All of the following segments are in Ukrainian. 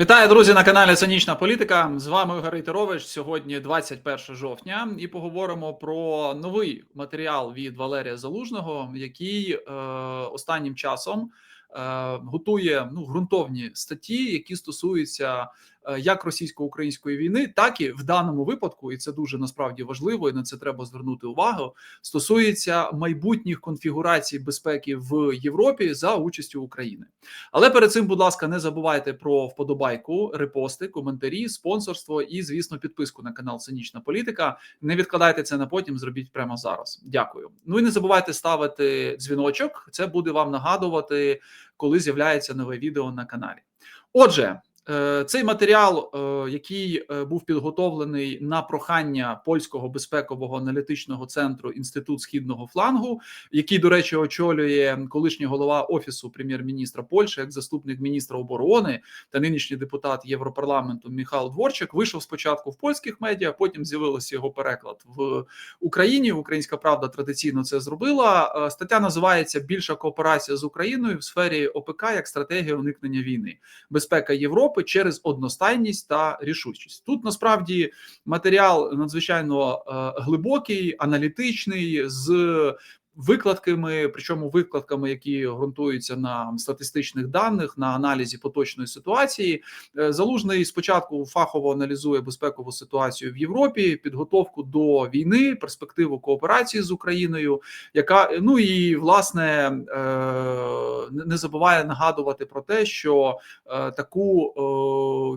Вітаю, друзі, на каналі Цинічна Політика. З вами Ігор Рейтерович. Сьогодні 21 жовтня, і поговоримо про новий матеріал від Валерія Залужного, який е, останнім часом е, готує ну ґрунтовні статті, які стосуються як російсько-української війни, так і в даному випадку, і це дуже насправді важливо, і на це треба звернути увагу. Стосується майбутніх конфігурацій безпеки в Європі за участю України. Але перед цим, будь ласка, не забувайте про вподобайку, репости, коментарі, спонсорство і, звісно, підписку на канал Цинічна Політика. Не відкладайте це на потім, зробіть прямо зараз. Дякую. Ну і не забувайте ставити дзвіночок. Це буде вам нагадувати, коли з'являється нове відео на каналі. Отже. Е, Цей матеріал, е, який е, був підготовлений на прохання польського безпекового аналітичного центру інститут східного флангу, який, до речі, очолює колишній голова офісу прем'єр-міністра Польщі, як заступник міністра оборони та нинішній депутат Європарламенту Міхал Дворчик, вийшов спочатку в польських медіа, потім з'явився його переклад в Україні. Українська правда традиційно це зробила. Стаття називається Більша кооперація з Україною в сфері ОПК як стратегія уникнення війни, безпека Європи через одностайність та рішучість. Тут насправді матеріал надзвичайно е, глибокий, аналітичний з викладками, причому викладками, які ґрунтуються на статистичних даних, на аналізі поточної ситуації. Е, Залужний спочатку фахово аналізує безпекову ситуацію в Європі, підготовку до війни, перспективу кооперації з Україною, яка ну і власне е, не- забуває нагадувати про те, що е, таку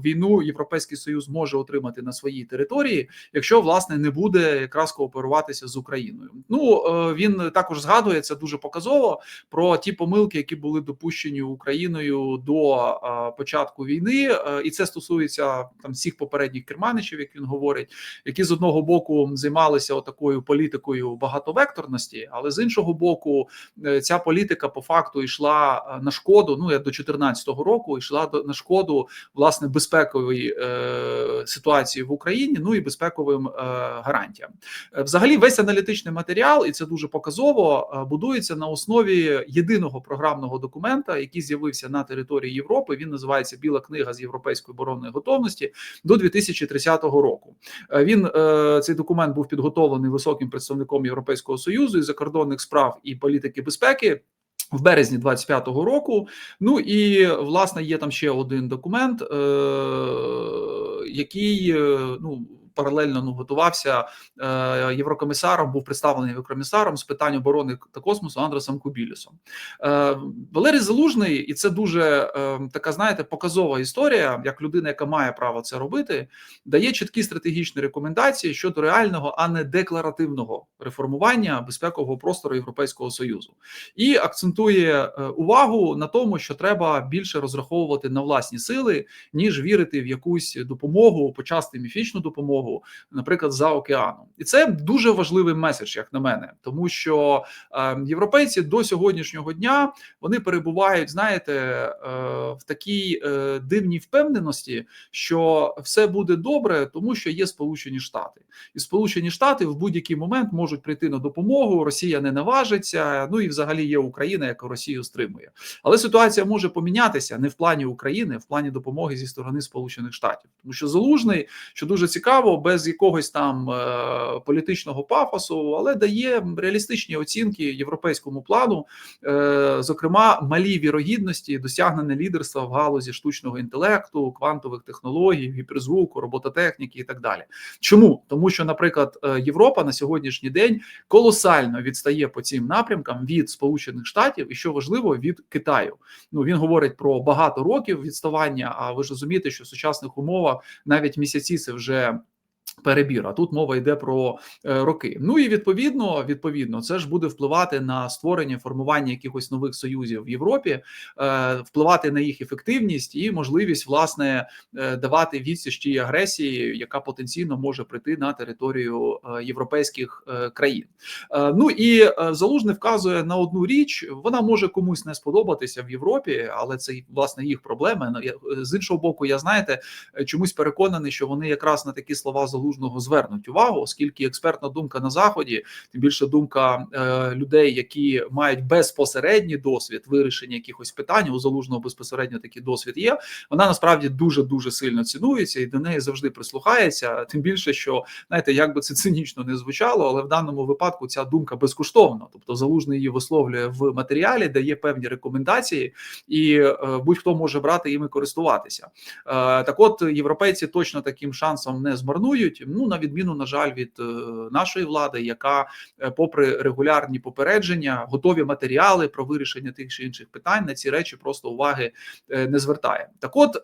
війну Європейський Союз може отримати на своїй території, якщо власне не буде якраз кооперуватися з Україною. Ну він також згадує це дуже показово про ті помилки, які були допущені Україною до початку війни, Е, і це стосується там всіх попередніх керманичів, як він говорить, які з одного боку займалися отакою політикою багатовекторності, але з іншого боку, е, ця політика по факту йшла е, на шкоду. Ну я до 2014 року йшла до на шкоду власне безпекової е, ситуації в Україні, ну і безпековим е, гарантіям. Взагалі, весь аналітичний матеріал, і це дуже показово, е, будується на основі єдиного програмного документа, який з'явився на території Європи. Він називається Біла книга з європейської оборонної готовності до 2030 року. Е, Він е, цей документ був підготовлений високим представником Європейського союзу і закордонних справ і політики безпеки. В березні 25-го року. Ну і власне є там ще один документ, е, який ну паралельно ну готувався е, єврокомісаром, був представлений єврокомісаром з питань оборони та космосу Андресом Кубілісом. Е, Валерій Залужний, і це дуже е, така, знаєте, показова історія, як людина, яка має право це робити, дає чіткі стратегічні рекомендації щодо реального, а не декларативного реформування безпекового простору Європейського союзу, і акцентує е, увагу на тому, що треба більше розраховувати на власні сили, ніж вірити в якусь допомогу, почасти міфічну допомогу, наприклад, за океаном, і це дуже важливий меседж, як на мене, тому що е, європейці до сьогоднішнього дня вони перебувають, знаєте, е, в такій е, дивній впевненості, що все буде добре, тому що є Сполучені Штати, і Сполучені Штати в будь-який момент можуть прийти на допомогу. Росія не наважиться. Ну і взагалі є Україна, яка Росію стримує. Але ситуація може помінятися не в плані України, а в плані допомоги зі сторони Сполучених Штатів, тому що залужний, що дуже цікаво, без якогось там е, політичного пафосу, але дає реалістичні оцінки європейському плану, е, зокрема, малі вірогідності досягнення лідерства в галузі штучного інтелекту, квантових технологій, гіперзвуку, робототехніки і так далі. Чому тому, що, наприклад, е, Європа на сьогоднішній день колосально відстає по цим напрямкам від Сполучених Штатів, і що важливо від Китаю. Ну він говорить про багато років відставання. А ви ж розумієте, що в сучасних умовах навіть місяці це вже. Перебір, а тут мова йде про е, роки. Ну і відповідно, відповідно, це ж буде впливати на створення формування якихось нових союзів в Європі, е, впливати на їх ефективність і можливість власне е, давати відсіч тій агресії, яка потенційно може прийти на територію європейських країн. Ну і залужний вказує на одну річ: вона може комусь не сподобатися в Європі, але це власне їх проблеми. Ну, З іншого боку, я знаєте, чомусь переконаний, що вони якраз на такі слова залужного залужного звернуть увагу, оскільки експертна думка на заході, тим більше думка е, людей, які мають безпосередній досвід вирішення якихось питань. У залужного безпосередньо такий досвід є. Вона насправді дуже дуже сильно цінується і до неї завжди прислухається. Тим більше, що знаєте, як би це цинічно не звучало, але в даному випадку ця думка безкоштовна. Тобто залужний її висловлює в матеріалі, дає певні рекомендації, і е, будь-хто може брати іми користуватися. Е, так, от європейці точно таким шансом не змарнують. Ну на відміну, на жаль, від е, нашої влади, яка, е, попри регулярні попередження, готові матеріали про вирішення тих чи інших питань на ці речі просто уваги е, не звертає. Так, от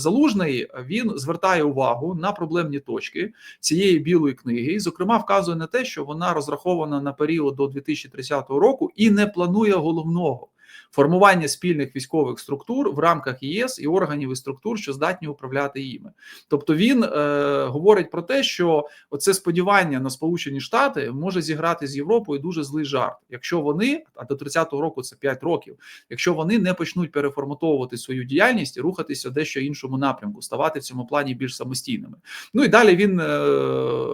залужний він звертає увагу на проблемні точки цієї білої книги, і зокрема вказує на те, що вона розрахована на період до 2030 року і не планує головного. Формування спільних військових структур в рамках ЄС і органів і структур, що здатні управляти їми, тобто він е, говорить про те, що оце сподівання на Сполучені Штати може зіграти з Європою дуже злий жарт, якщо вони а до 30-го року це 5 років, якщо вони не почнуть переформатовувати свою діяльність і рухатися дещо іншому напрямку, ставати в цьому плані більш самостійними. Ну і далі він е,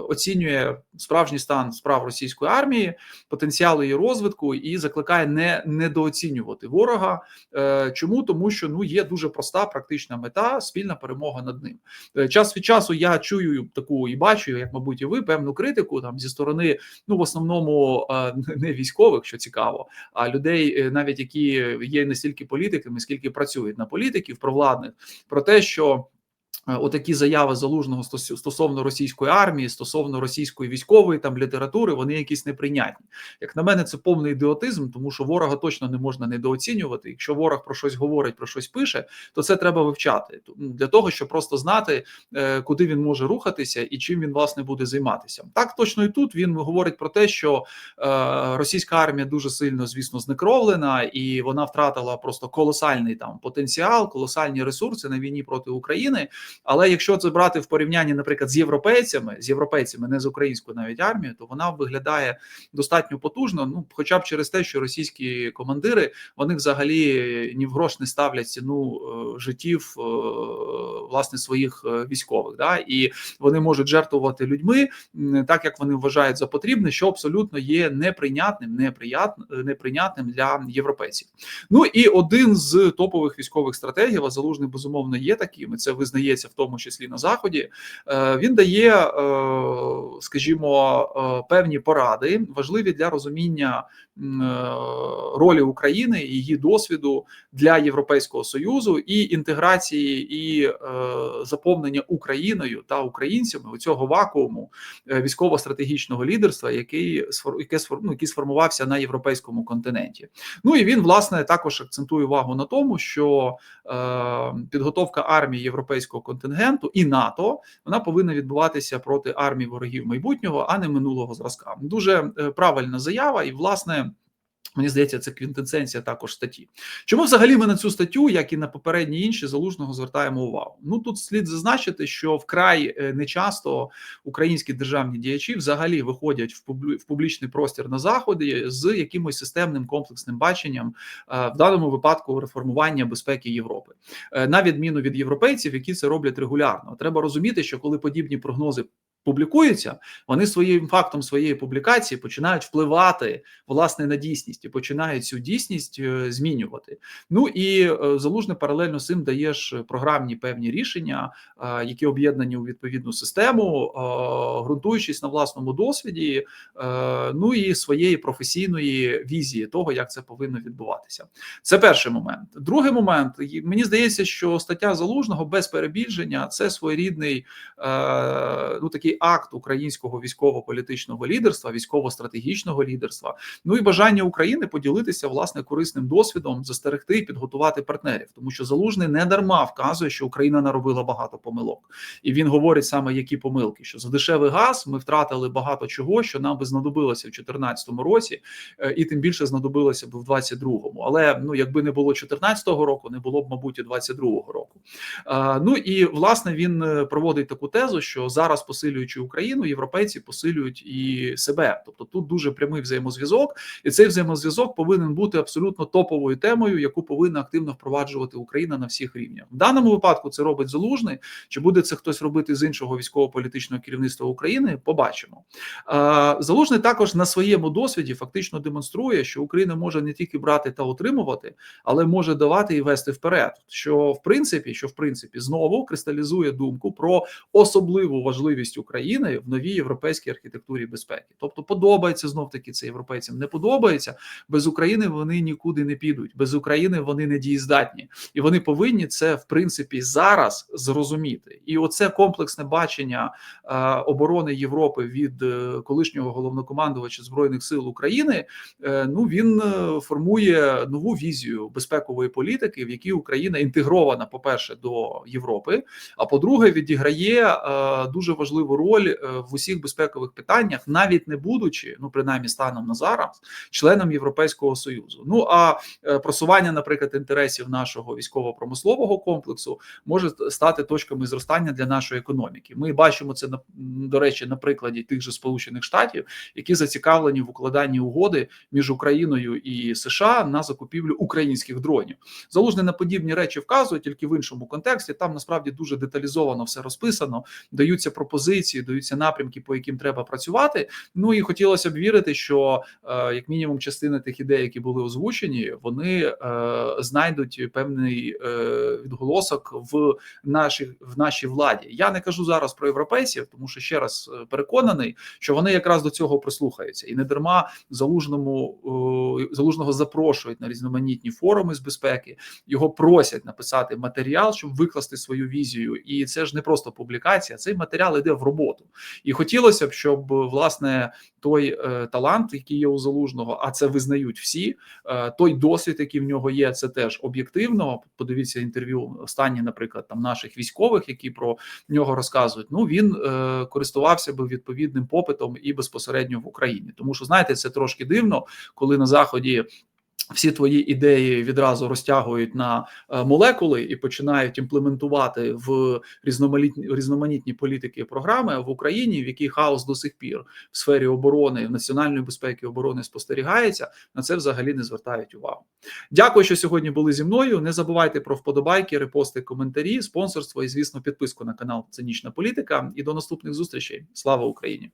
оцінює справжній стан справ російської армії, потенціал її розвитку і закликає не недооцінювати ворога. Е, чому тому, що ну є дуже проста практична мета спільна перемога над ним. Е, час від часу я чую таку і бачу, як мабуть, і ви певну критику там зі сторони, ну в основному е, не військових, що цікаво, а людей, навіть які є не стільки політиками, скільки працюють на політиків провладних, про те, що. Е, отакі заяви залужного стосовно російської армії, стосовно російської військової там літератури, вони якісь неприйнятні. Як на мене, це повний ідіотизм, тому що ворога точно не можна недооцінювати. Якщо ворог про щось говорить, про щось пише, то це треба вивчати для того, щоб просто знати, е, куди він може рухатися і чим він власне буде займатися. Так точно і тут він говорить про те, що е, російська армія дуже сильно, звісно, знекровлена, і вона втратила просто колосальний там потенціал, колосальні ресурси на війні проти України. Але якщо це брати в порівнянні, наприклад, з європейцями, з європейцями, не з українською навіть армією, то вона виглядає достатньо потужно. Ну, хоча б через те, що російські командири вони взагалі ні в грош не ставлять ціну е, життів е, власне своїх е, військових, да і вони можуть жертвувати людьми так, як вони вважають за потрібне, що абсолютно є неприйнятним, неприятним, неприйнятним для європейців. Ну і один з топових військових стратегій, а залужний безумовно є таким. і Це визнається в тому числі на заході, е, він дає, е, скажімо, е, певні поради, важливі для розуміння ролі України і її досвіду для Європейського союзу і інтеграції і заповнення Україною та українцями у цього вакууму військово-стратегічного лідерства, який яке ну, який сформувався на європейському континенті. Ну і він власне також акцентує увагу на тому, що підготовка армії європейського контингенту і НАТО вона повинна відбуватися проти армії ворогів майбутнього, а не минулого зразка. Дуже е, правильна заява, і власне. Мені здається, це квінтесенція також статті. Чому взагалі ми на цю статтю, як і на попередні інші, залужного звертаємо увагу? Ну тут слід зазначити, що вкрай е, нечасто українські державні діячі взагалі виходять в публічний простір на заході з якимось системним комплексним баченням е, в даному випадку реформування безпеки Європи, е, на відміну від європейців, які це роблять регулярно. Треба розуміти, що коли подібні прогнози публікуються, вони своїм фактом своєї публікації починають впливати власне на дійсність і починають цю дійсність е, змінювати. Ну і е, залужне паралельно з цим даєш програмні певні рішення, е, які об'єднані у відповідну систему, ґрунтуючись на власному досвіді, ну і своєї професійної візії того, як це повинно відбуватися. Це перший момент. Другий момент мені здається, що стаття залужного без перебільшення це своєрідний ну такий акт українського військово-політичного лідерства, військово-стратегічного лідерства. Ну і бажання України поділитися власне корисним досвідом, застерегти і підготувати партнерів, тому що залужний не дарма вказує, що Україна наробила багато помилок, і він говорить саме які помилки, що за дешевий газ ми втратили багато чого, що нам би знадобилося в 2014 році, е, і тим більше знадобилося б в 2022. Але ну якби не було 2014 року, не було б, мабуть, і 2022 року. Е, Ну і власне він е, проводить таку тезу, що зараз, посилюючи Україну, європейці посилюють і себе. Тобто тут дуже прямий взаємозв'язок, і цей взаємозв'язок повинен бути абсолютно топовою темою, яку повинна активно впроваджувати Україна на всіх рівнях. В даному випадку це робить залужний. Чи буде це хтось робити з іншого військово-політичного керівництва України? Побачимо. Залужний також на своєму досвіді фактично демонструє, що Україна може не тільки брати та отримувати, але може давати і вести вперед. Що в принципі, що в принципі знову кристалізує думку про особливу важливість України в новій європейській архітектурі безпеки. Тобто, подобається знов таки це європейцям. Не подобається без України. Вони нікуди не підуть. Без України вони не дієздатні, і вони повинні це в принципі зараз зрозуміти. І оце комплексне бачення е, оборони Європи від е, колишнього головнокомандувача збройних сил України. Е, ну він е, формує нову візію безпекової політики, в якій Україна інтегрована, по перше, до Європи. А по-друге, відіграє е, дуже важливу роль е, в усіх безпекових питаннях, навіть не будучи, ну принаймні станом на зараз, членом Європейського союзу. Ну а е, просування, наприклад, інтересів нашого військово-промислового комплексу може стати точками зростання для нашої економіки. Ми бачимо це на до речі на прикладі тих же Сполучених Штатів, які зацікавлені в укладанні угоди між Україною і США на закупівлю українських дронів. Залужний на подібні речі вказує тільки в іншому контексті. Там насправді дуже деталізовано все розписано, даються пропозиції, даються напрямки, по яким треба працювати. Ну і хотілося б вірити, що е, як мінімум частина тих ідей, які були озвучені, вони е, знайдуть певний е, відголосок в нашій в нашій владі. Я не кажу зараз про європейців, тому що ще раз переконаний, що вони якраз до цього прислухаються, і не дарма залужному залужного запрошують на різноманітні форуми з безпеки. Його просять написати матеріал, щоб викласти свою візію. І це ж не просто публікація. Цей матеріал йде в роботу. І хотілося б, щоб власне той е, талант, який є у залужного, а це визнають всі. Е, той досвід, який в нього є, це теж об'єктивно. Подивіться інтерв'ю останні, наприклад, там наших військових, які про нього розказують. Ну він е, користувався би відповідним попитом і безпосередньо в Україні, тому що знаєте, це трошки дивно, коли на заході. Всі твої ідеї відразу розтягують на е, молекули і починають імплементувати в різноманітні різноманітні політики і програми в Україні, в якій хаос до сих пір в сфері оборони, національної безпеки оборони спостерігається. На це взагалі не звертають увагу. Дякую, що сьогодні були зі мною. Не забувайте про вподобайки, репости, коментарі, спонсорство і, звісно, підписку на канал Цинічна Політика. І до наступних зустрічей. Слава Україні!